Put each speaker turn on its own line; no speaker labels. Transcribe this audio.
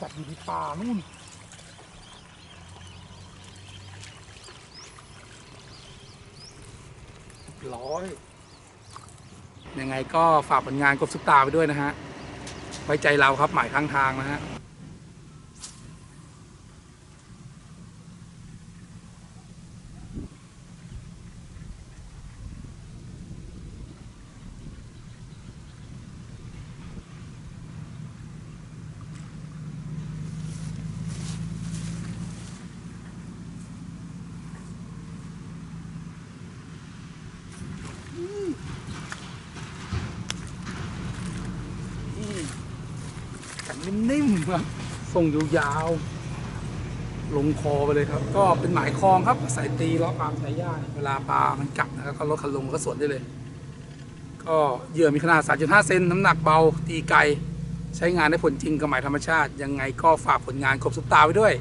จับอยู่ในป่านู่นร้อยยังไงก็ฝากผลงานกบซุปตาไปด้วยนะฮะ ไว้ใจเราครับหมายข้างทางนะฮะ นี่ กันนิ่มๆครับส่งยาวๆลงคอไปเลยครับ ก็เป็นหมายคลองครับใส่ตีล้อปลาสายย่าเนี่ยเวลาปลามันกัดนะครับก็ลดคันลงก็สวนได้เลย ก็เหยื่อมีขนาด 3.5 เซนน้ำหนักเบาตีไกล ใช้งานได้ผลจริงกับหมายธรรมชาติ ยังไงก็ฝากผลงานกบซุปตาไว้ด้วย